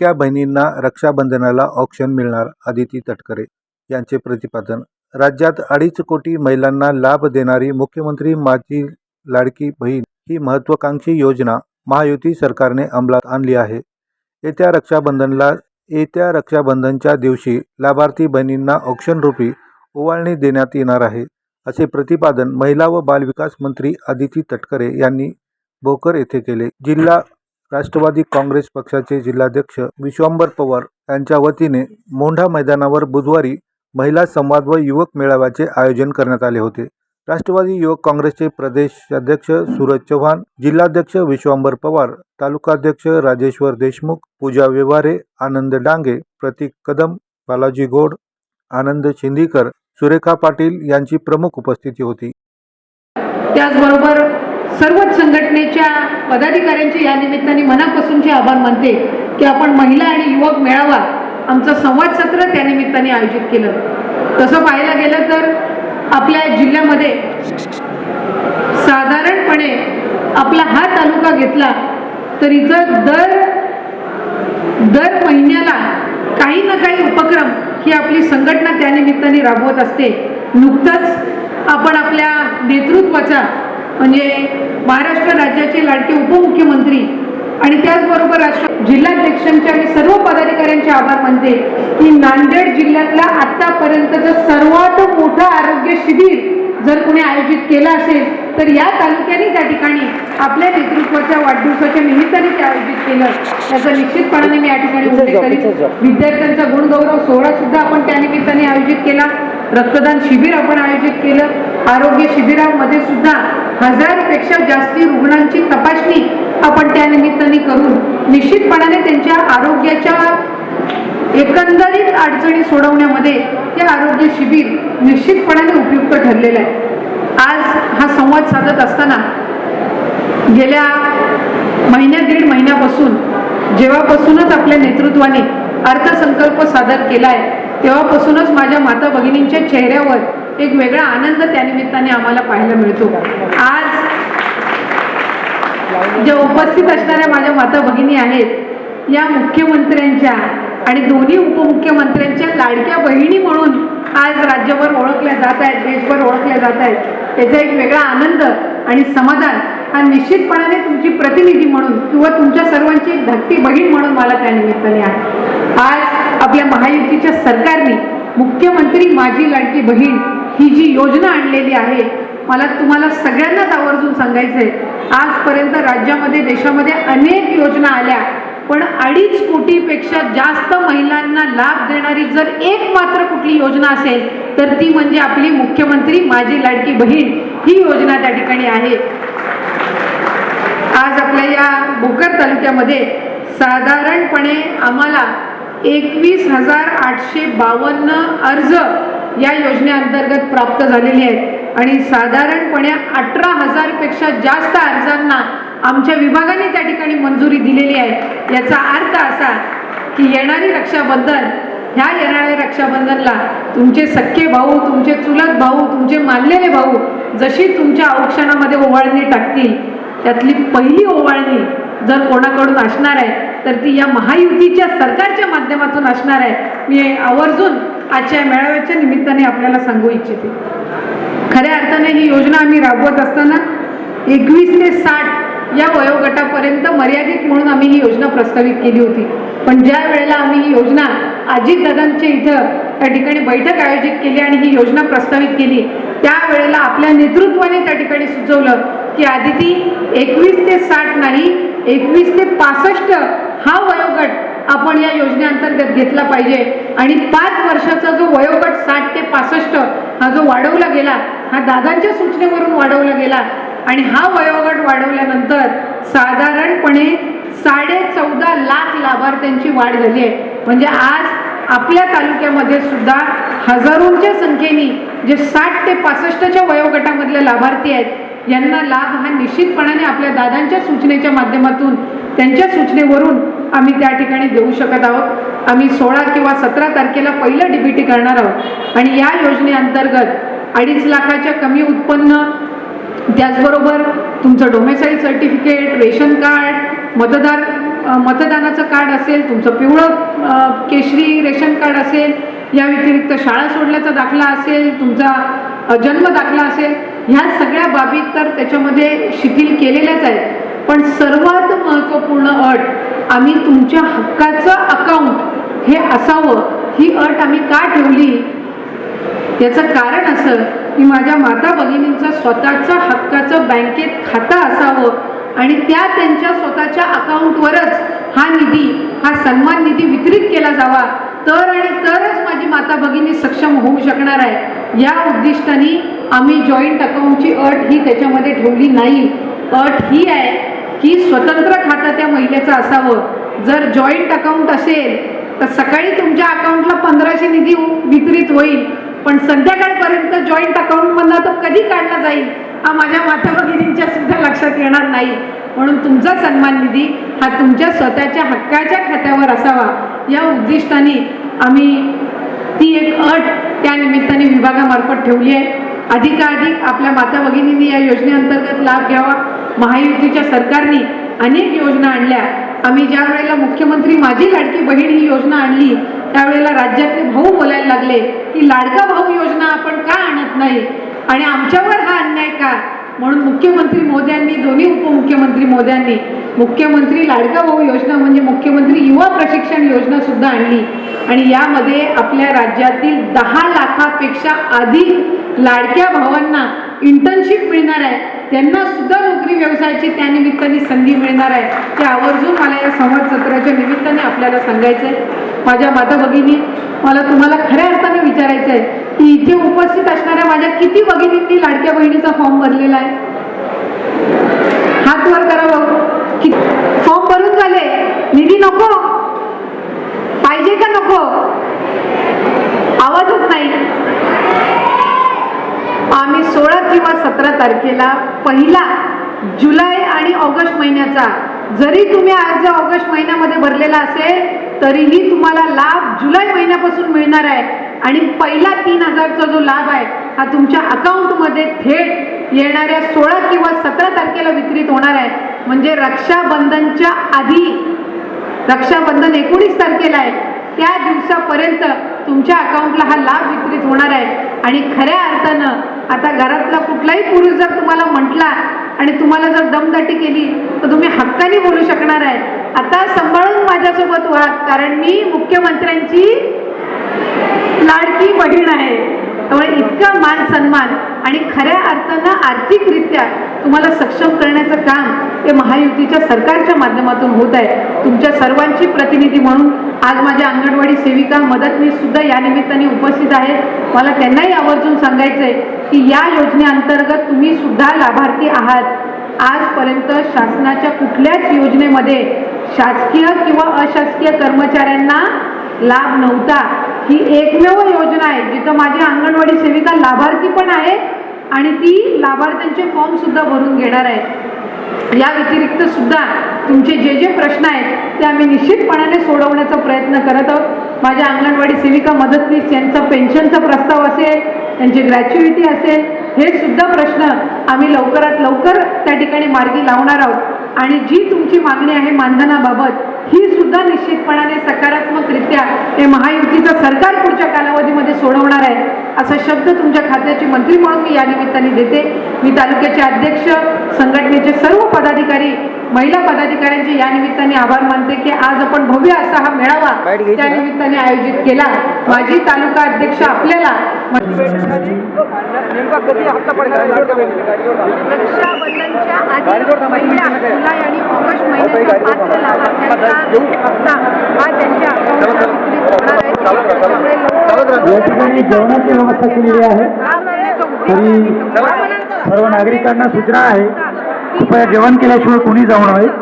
त्या बहिणींना रक्षाबंधनाला ऑप्शन मिळणार? आदिती तटकरे यांचे प्रतिपादन राज्यात अडीच कोटी महिलांना लाभ देणारी मुख्यमंत्री माझी लाडकी बहीण ही महत्त्वाकांक्षी योजना महायुती सरकारने अंमलात आणली आहे. येत्या रक्षाबंधनला येत्या रक्षाबंधनच्या दिवशी लाभार्थी बहिणींना औक्षणरूपी ओवाळणी देण्यात येणार आहे असे प्रतिपादन महिला व बालविकास मंत्री आदिती तटकरे यांनी भोकर येथे केले. जिल्हा राष्ट्रवादी काँग्रेस पक्षाचे जिल्हाध्यक्ष विश्वांबर पवार यांच्या वतीने मोंढा मैदानावर बुधवारी महिला संवाद व युवक मेळाव्याचे आयोजन करण्यात आले होते. राष्ट्रवादी युवक काँग्रेसचे प्रदेशाध्यक्ष सूरज चव्हाण जिल्हाध्यक्ष विश्वांबर पवार तालुकाध्यक्ष राजेश्वर देशमुख पूजा व्यवहारे आनंद डांगे प्रतीक कदम बालाजी गोड आनंद शिंदीकर सुरेखा पाटील यांची प्रमुख उपस्थिती होती. त्याचबरोबर सर्वच संघटनेच्या पदाधिकाऱ्यांचे या निमित्ताने मनापासूनचे आभार मानते की आपण महिला आणि युवक मेळावा आमचं संवाद सत्र त्यानिमित्ताने आयोजित केलं. तसं पाहायला गेलं तर आपल्या जिल्ह्यामध्ये साधारणपणे आपला हा तालुका घेतला तर इथं दर दर महिन्याला काही ना काही उपक्रम ही आपली संघटना त्यानिमित्ताने राबवत असते. नुकतंच आपण आपल्या नेतृत्वाचा म्हणजे महाराष्ट्र राज्याचे लाडके उपमुख्यमंत्री आणि त्याचबरोबर राष्ट्र जिल्हाध्यक्षांचे आणि सर्व पदाधिकाऱ्यांचे आभार मानते की नांदेड जिल्ह्यातला आतापर्यंतचं सर्वात मोठं आरोग्य शिबिर जर कोणी आयोजित केलं असेल तर या तालुक्याने त्या ठिकाणी आपल्या नेतृत्वाच्या वाढदिवसाच्या निमित्ताने ते आयोजित केलं. याचा निश्चितपणाने मी या ठिकाणी विद्यार्थ्यांचा गुणगौरव सोहळा सुद्धा आपण त्या निमित्ताने आयोजित केला. रक्तदान शिबिर आपण आयोजित केलं. आरोग्य शिबिरामध्ये सुद्धा हजारपेक्षा जास्ती रुग्णांची तपासणी आपण त्या निमित्ताने करून निश्चितपणाने त्यांच्या आरोग्याच्या एकंदरीत अडचणी सोडवण्यामध्ये हे आरोग्य शिबिर निश्चितपणाने उपयुक्त ठरलेलं आहे. आज हा संवाद साधत असताना गेल्या महिन्या दीड महिन्यापासून जेव्हापासूनच आपल्या नेतृत्वाने अर्थसंकल्प सादर केला आहे तेव्हापासूनच माझ्या माता भगिनींच्या चेहऱ्यावर एक वेगळा आनंद त्यानिमित्ताने आम्हाला पाहायला मिळतो. आज ज्या उपस्थित असणाऱ्या माझ्या माता भगिनी आहेत या मुख्यमंत्र्यांच्या आणि दोन्ही उपमुख्यमंत्र्यांच्या लाडक्या बहिणी म्हणून आज राज्यभर ओळखल्या जात आहेत देशभर ओळखल्या जात आहेत. त्याचा एक वेगळा आनंद आणि समाधान हा निश्चितपणाने तुमची प्रतिनिधी म्हणून किंवा तुमच्या सर्वांची एक बहीण म्हणून मला त्या निमित्ताने आहे. आज आपल्या महायुतीच्या सरकारने मुख्यमंत्री माझी लाडकी बहीण ही जी योजना आणलेली आहे मला तुम्हाला सगळ्यांनाच आवर्जून सांगायचं आहे आजपर्यंत राज्यामध्ये देशामध्ये अनेक योजना आल्या पण अडीच कोटीपेक्षा जास्त महिलांना लाभ देणारी जर एक मात्र कुठली योजना असेल तर ती म्हणजे आपली मुख्यमंत्री माझी लाडकी बहीण ही योजना त्या ठिकाणी आहे. आज आपल्या या भोकर तालुक्यामध्ये साधारणपणे आम्हाला एकवीस हजार आठशे बावन्न अर्ज या योजनेअंतर्गत प्राप्त झालेले आहेत. आणि साधारणपणे अठरा हजारपेक्षा जास्त अर्जांना आमच्या विभागाने त्या ठिकाणी मंजुरी दिलेली आहे. याचा अर्थ असा की येणारी रक्षाबंधन ह्या येणाऱ्या रक्षाबंधनला तुमचे सख्खे भाऊ तुमचे चुलत भाऊ तुमचे मानलेले भाऊ जशी तुमच्या औक्षणामध्ये ओवाळणी टाकतील त्यातली पहिली ओवाळणी जर कोणाकडून असणार आहे तर ती या महायुतीच्या सरकारच्या माध्यमातून असणार आहे. मी आवर्जून आजच्या मेळाव्याच्या निमित्ताने आपल्याला सांगू इच्छिते. खऱ्या अर्थाने ही योजना आम्ही राबवत असताना एकवीस ते साठ या वयोगटापर्यंत मर्यादित म्हणून आम्ही ही योजना प्रस्तावित केली होती. पण ज्या वेळेला आम्ही ही योजना अजितदादांच्या इथं त्या ठिकाणी बैठक आयोजित केली आणि ही योजना प्रस्तावित केली त्यावेळेला आपल्या नेतृत्वाने त्या ठिकाणी सुचवलं की आदिती एकवीस ते साठ नाही एकवीस ते पासष्ट हा वयोगट आपण या योजनेअंतर्गत घेतला पाहिजे. आणि पाच वर्षाचा जो वयोगट साठ ते पासष्ट हा जो वाढवला गेला हा दादांच्या सूचनेवरून वाढवला गेला. आणि हा वयोगट वाढवल्यानंतर साधारणपणे साडे चौदा लाख लाभार्थ्यांची वाढ झाली आहे. म्हणजे आज आपल्या तालुक्यामध्ये सुद्धा हजारोंच्या संख्येने जे साठ ते पासष्टच्या वयोगटामधले लाभार्थी आहेत यांना लाभ हा निश्चितपणाने आपल्या दादांच्या सूचनेच्या माध्यमातून त्यांच्या सूचनेवरून आम्ही त्या ठिकाणी देऊ शकत आहोत. आम्ही सोळा किंवा सतरा तारखेला पहिलं डीबीटी करणार आहोत. आणि या योजनेअंतर्गत अडीच लाखाच्या कमी उत्पन्न त्याचबरोबर तुमचं डोमेसाईल सर्टिफिकेट रेशन कार्ड मतदार मतदानाचं कार्ड असेल तुमचं पिवळं केशरी रेशन कार्ड असेल या व्यतिरिक्त शाळा सोडल्याचा दाखला असेल तुमचा जन्म दाखला असेल ह्या सगळ्या बाबी तर त्याच्यामध्ये शिथिल केलेल्याच आहेत. पण सर्वात महत्त्वपूर्ण अट आम्ही तुमच्या हक्काचं अकाउंट हे असावं ही अट आम्ही का ठेवली? याचं कारण असं की माझ्या माता भगिनींचं स्वतःचं हक्काचं बँकेत खातं असावं आणि त्या त्यांच्या स्वतःच्या अकाउंटवरच हा निधी हा सन्मान निधी वितरित केला जावा. तर आणि तरच माझी माता भगिनी सक्षम होऊ शकणार आहे. या उद्दिष्टाने आम्ही जॉईंट अकाउंटची अट ही त्याच्यामध्ये ठेवली नाही. अट ही आहे की स्वतंत्र खातं त्या महिलेचं असावं. जर जॉईंट अकाउंट असेल तर सकाळी तुमच्या अकाउंटला पंधराशे निधी वितरित होईल. पण संध्याकाळपर्यंत जॉईंट अकाउंटमधनं तो कधी काढला जाईल? हा माझ्या माता भगिनींच्या सुद्धा लक्षात येणार नाही. म्हणून तुमचा सन्मान निधी हा तुमच्या स्वतःच्या हक्काच्या खात्यावर असावा. या उद्दिष्टाने आम्ही ती एक अट त्या निमित्ताने विभागामार्फत ठेवली आहे. अधिकाधिक आपल्या माता भगिनींनी या योजनेअंतर्गत लाभ घ्यावा. महायुतीच्या सरकारने अनेक योजना आणल्या. आम्ही ज्या वेळेला मुख्यमंत्री माझी लाडकी बहीण ही योजना आणली त्यावेळेला राज्यातले भाऊ बोलायला लागले की लाडका भाऊ योजना आपण का आणत नाही? आणि आमच्यावर हा अन्याय का? म्हणून मुख्यमंत्री मोद्यांनी दोन्ही उपमुख्यमंत्री मोद्यांनी मुख्यमंत्री लाडका भाऊ योजना म्हणजे मुख्यमंत्री युवा योजना सुद्धा आणली. आणि यामध्ये आपल्या राज्यातील दहा लाखापेक्षा अधिक लाडक्या भावांना इंटर्नशिप मिळणार आहे. त्यांना सुद्धा नोकरी व्यवसायाची त्या निमित्ताने संधी मिळणार आहे. ते आवर्जून मला या संवाद सत्राच्या निमित्ताने आपल्याला सांगायचं आहे माझ्या माता भगिनी मला तुम्हाला खऱ्या अर्थाने विचारायचं आहे की इथे उपस्थित असणाऱ्या माझ्या किती भगिनींनी लाडक्या बहिणीचा फॉर्म भरलेला आहे? हात वर करा भाऊ. फॉर्म भरून झाले. निधी नको. का नको. आवाजच नाही. आम्ही सोळा किंवा सतरा तारखेला पहिला जुलै आणि ऑगस्ट महिन्याचा जरी तुम्ही अर्ज ऑगस्ट महिन्यामध्ये भरलेला असेल तरीही तुम्हाला लाभ जुलै महिन्यापासून मिळणार आहे. आणि पहिला तीन हजारचा जो लाभ आहे हा तुमच्या अकाउंटमध्ये थेट येणाऱ्या सोळा किंवा सतरा तारखेला वितरित होणार आहे. म्हणजे रक्षाबंधनच्या आधी रक्षाबंधन एकोणीस तारखेला आहे. त्या दिवसापर्यंत तुमच्या अकाउंटला हा लाभ वितरित होणार आहे. आणि खऱ्या अर्थानं आता घरातला कुठलाही पुरुष जर तुम्हाला म्हटला आणि तुम्हाला जर दमदाटी केली तर तुम्ही हक्काने बोलू शकणार आहे. आता सांभाळून माझ्यासोबत व्हा कारण मी मुख्यमंत्र्यांची लाडकी बहीण आहे. त्यामुळे इतका मान सन्मान आणि खऱ्या अर्थानं आर्थिकरित्या तुम्हाला सक्षम करण्याचं काम ते महायुतीच्या सरकारच्या माध्यमातून होत आहे. तुमच्या सर्वांची प्रतिनिधी म्हणून आज माझ्या अंगणवाडी सेविका मदतनीससुद्धा या निमित्ताने उपस्थित आहेत मला त्यांनाही आवर्जून सांगायचं आहे की या योजनेअंतर्गत तुम्ही सुद्धा लाभार्थी आहात. आजपर्यंत शासनाच्या कुठल्याच योजनेमध्ये शासकीय किंवा अशासकीय कर्मचाऱ्यांना लाभ नव्हता. ही एकमेव योजना आहे जिथं माझी अंगणवाडी सेविका लाभार्थी पण आहे आणि ती लाभार्थ्यांचे फॉर्म सुद्धा भरून घेणार आहे. या व्यतिरिक्त सुद्धा तुमचे जे जे प्रश्न आहेत ते आम्ही निश्चितपणाने सोडवण्याचा प्रयत्न करत आहोत. माझ्या अंगणवाडी सेविका मदतनीस यांचा पेन्शनचा प्रस्ताव असेल त्यांची ग्रॅच्युइटी असेल हे सुद्धा प्रश्न आम्ही लवकरात लवकर त्या ठिकाणी मार्गी लावणार आहोत. आणि जी तुमची मागणी आहे मानधनाबाबत ही सुद्धा निश्चितपणाने सकारात्मकरित्या हे महायुतीचं सरकार पुढच्या कालावधीमध्ये सोडवणार आहे असा शब्द तुमच्या खात्याची मंत्री म्हणून मी या निमित्ताने देते मी तालुक्याचे अध्यक्ष संघटनेचे सर्व पदाधिकारी महिला पदाधिकाऱ्यांचे या निमित्ताने आभार मानते की आज आपण भव्य असा हा मेळावा त्या? निमित्ताने आयोजित केला माजी तालुका अध्यक्ष आपल्याला नेमका कधी हप्ता पडणार आहे लाडक्या बहिणीला? रक्षाबंधनच्या आधी पहिल्या जुलै आणि ऑगस्ट महिन्याच्या पात्र लाभार्थ्यांचा हप्ता हा त्यांच्या अकाउंटला वितरित होणार आहे. त्यामुळे लवकर या ठिकाणी जेवणाची व्यवस्था केलेली आहे. हा तरी. सर्व नागरिकांना सूचना आहे. कृपया जेवण केल्याशिवाय कोणी जाऊ नये.